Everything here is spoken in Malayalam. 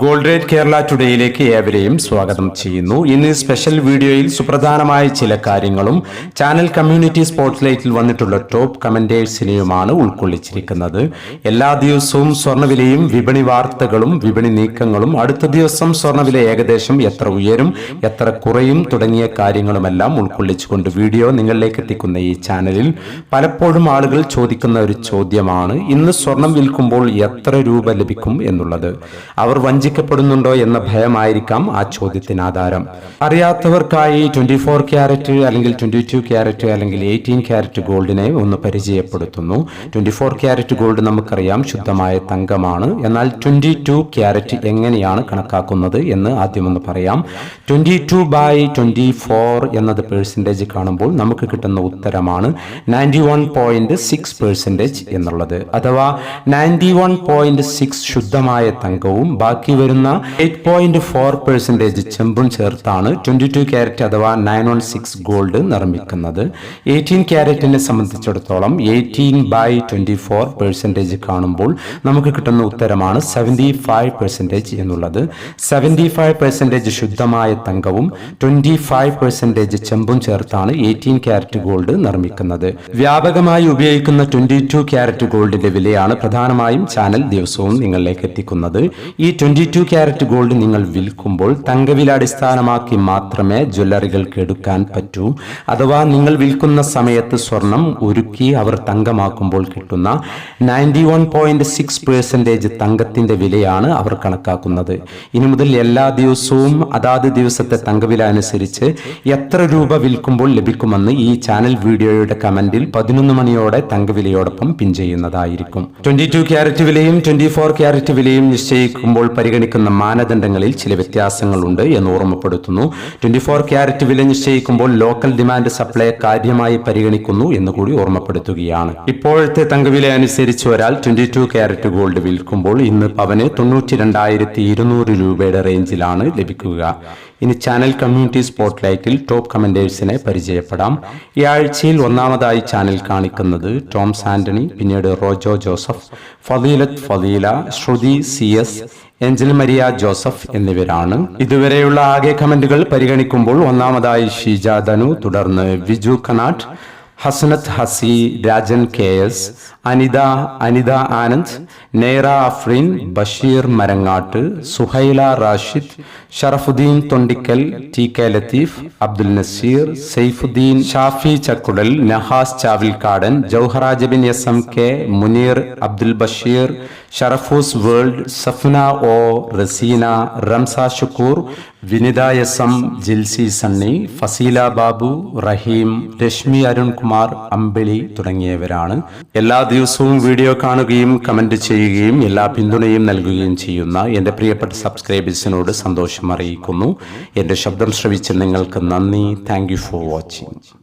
ഗോൾഡ് റേറ്റ് കേരള ടുഡേയിലേക്ക് ഏവരെയും സ്വാഗതം ചെയ്യുന്നു. ഇന്ന് സ്പെഷ്യൽ വീഡിയോയിൽ സുപ്രധാനമായ ചില കാര്യങ്ങളും ചാനൽ കമ്മ്യൂണിറ്റി സ്പോർട്സ് ലൈറ്റിൽ വന്നിട്ടുള്ള ടോപ്പ് കമന്റേഴ്സിനെയുമാണ് ഉൾക്കൊള്ളിച്ചിരിക്കുന്നത്. എല്ലാ ദിവസവും സ്വർണവിലയും വിപണി വാർത്തകളും വിപണി നീക്കങ്ങളും അടുത്ത ദിവസം സ്വർണവില ഏകദേശം എത്ര ഉയരും എത്ര കുറയും തുടങ്ങിയ കാര്യങ്ങളുമെല്ലാം ഉൾക്കൊള്ളിച്ചുകൊണ്ട് വീഡിയോ നിങ്ങളിലേക്ക് എത്തിക്കുന്ന ഈ ചാനലിൽ പലപ്പോഴും ആളുകൾ ചോദിക്കുന്ന ഒരു ചോദ്യമാണ് ഇന്ന് സ്വർണം വിൽക്കുമ്പോൾ എത്ര രൂപ ലഭിക്കും എന്നുള്ളത്. അവർ വഞ്ചിക്കപ്പെടുന്നുണ്ടോ എന്ന ഭയമായിരിക്കാം ആ ചോദ്യത്തിന് ആധാരം അറിയാത്തവർക്കായി ട്വന്റി ഫോർ ക്യാരറ്റ് അല്ലെങ്കിൽ ട്വന്റി ടു ക്യാരറ്റ് അല്ലെങ്കിൽ എയ്റ്റീൻ ക്യാരറ്റ് ഗോൾഡിനെ ഒന്ന് പരിചയപ്പെടുത്തുന്നു. ട്വന്റി ഫോർ ക്യാരറ്റ് ഗോൾഡ് നമുക്കറിയാം ശുദ്ധമായ തങ്കമാണ്. എന്നാൽ ട്വന്റി ടു ക്യാരറ്റ് എങ്ങനെയാണ് കണക്കാക്കുന്നത് എന്ന് ആദ്യം ഒന്ന് പറയാം. Twenty two by twenty four എന്നത് പേഴ്സന്റേജ് കാണുമ്പോൾ നമുക്ക് കിട്ടുന്ന ഉത്തരമാണ് ninety one point six percentage എന്നുള്ളത്. അഥവാ നയന്റി വൺ പോയിന്റ് സിക്സ് ശുദ്ധമായ തങ്കവും ബാക്കി വരുന്ന എയ്റ്റ് പോയിന്റ് ഫോർ പെർസെന്റേജ് ചെമ്പും ചേർത്താണ് ട്വന്റി ടു ക്യാരറ്റ് അഥവാ നയൻ വൺ സിക്സ് ഗോൾഡ് നിർമ്മിക്കുന്നത്. എയ്റ്റീൻ ക്യാരറ്റിനെ സംബന്ധിച്ചിടത്തോളം eighteen by twenty four percentage കാണുമ്പോൾ നമുക്ക് കിട്ടുന്ന ഉത്തരമാണ് സെവന്റി ഫൈവ് പെർസെന്റേജ് എന്നുള്ളത്. സെവന്റി ഫൈവ് പെർസെന്റേജ് ശുദ്ധമായ തങ്കവും ട്വന്റി ഫൈവ് പെർസെന്റേജ് ചെമ്പും ചേർത്താണ് എയ്റ്റീൻ ക്യാരറ്റ് ഗോൾഡ് നിർമ്മിക്കുന്നത്. വ്യാപകമായി ഉപയോഗിക്കുന്ന ട്വന്റി ടു ക്യാരറ്റ് ഗോൾഡിന്റെ വിലയാണ് പ്രധാനമായും ചാനൽ ദിവസവും നിങ്ങളിലേക്ക് എത്തിക്കുന്നത്. ഈ ട്വന്റി ടു ക്യാരറ്റ് ഗോൾഡ് നിങ്ങൾ വിൽക്കുമ്പോൾ തങ്കവില അടിസ്ഥാനമാക്കി മാത്രമേ ജ്വല്ലറികൾക്ക് എടുക്കാൻ പറ്റൂ. അഥവാ നിങ്ങൾ വിൽക്കുന്ന സമയത്ത് സ്വർണം ഒരുക്കി അവർ തങ്കമാക്കുമ്പോൾ കിട്ടുന്ന ninety one point six percentage തങ്കത്തിന്റെ വിലയാണ് അവർ കണക്കാക്കുന്നത്. ഇനി മുതൽ എല്ലാ ദിവസവും അതാത് ദിവസത്തെ തങ്കവില അനുസരിച്ച് എത്ര രൂപ വിൽക്കുമ്പോൾ ലഭിക്കുമെന്ന് ഈ ചാനൽ വീഡിയോയുടെ കമന്റിൽ പതിനൊന്ന് മണിയോടെ തങ്കവിലയോടൊപ്പം പിൻ ചെയ്യുന്നതായിരിക്കും. ട്വന്റി ടു ക്യാരറ്റ് വിലയും ട്വന്റി ഫോർ ക്യാരറ്റ് വിലയും നിശ്ചയിക്കുമ്പോൾ പരിഗണിക്കുന്ന മാനദണ്ഡങ്ങളിൽ ചില വ്യത്യാസങ്ങളുണ്ട് എന്ന് ഓർമ്മപ്പെടുത്തുന്നു. ട്വന്റി ഫോർ ക്യാരറ്റ് വില നിശ്ചയിക്കുമ്പോൾ ലോക്കൽ ഡിമാൻഡ് സപ്ലൈ കാര്യമായി പരിഗണിക്കുന്നു എന്ന് കൂടി ഓർമ്മപ്പെടുത്തുകയാണ്. ഇപ്പോഴത്തെ തങ്കവില അനുസരിച്ച് ഒരാൾ ട്വന്റി ടു ക്യാരറ്റ് ഗോൾഡ് വിൽക്കുമ്പോൾ ഇന്ന് പവന് തൊണ്ണൂറ്റി രണ്ടായിരത്തി ഇരുന്നൂറ് രൂപയുടെ റേഞ്ചിലാണ് ലഭിക്കുക. ഇനി ചാനൽ കമ്മ്യൂണിറ്റി സ്പോട്ട് ലൈറ്റിൽ ടോപ്പ് കമന്റേഴ്സിനെ പരിചയപ്പെടാം. ഈ ആഴ്ചയിൽ ഒന്നാമതായി ചാനൽ കാണിക്കുന്നത് ടോംസ് ആന്റണി പിന്നീട് റോജോ ജോസഫ് ഫതീലത്ത് ഫതീല ശ്രുതി C S angel Maria Joseph എന്നിവരാണ്. ഇതുവരെയുള്ള ആകെ കമന്റുകൾ പരിഗണിക്കുമ്പോൾ ഒന്നാമതായി ഷീജ ധനു തുടർന്ന് Viju കനാട്ട് Hasanath Hasi Rajan K S Anitha Anitha Anand നേറ Afreen Basheer Marangatt Suhaila Rashid Sharafudheen Thondikkal T K Latheef Abdul Naseer Saifudheen Shafi Chakkudal Nahas Chavilkkadan Jauharajabin S M K Muneer Abdul Basheer Sharafoos world Safna O Raseena Ramsa Shukoor Vinitha S M Jilsy Sunny Faseela Babu Rahim Reshmi Arunkumar Ambili തുടങ്ങിയവരാണ്. എല്ലാ ദിവസവും വീഡിയോ കാണുകയും കമന്റ് ചെയ്യുകയും എല്ലാ പിന്തുണയും നൽകുകയും ചെയ്യുന്ന എന്റെ പ്രിയപ്പെട്ട സബ്സ്ക്രൈബേഴ്സിനോട് സന്തോഷം അറിയിക്കുന്നു എന്റെ ശബ്ദം ശ്രവിച്ച് നിങ്ങൾക്ക് നന്ദി. Thank for watching.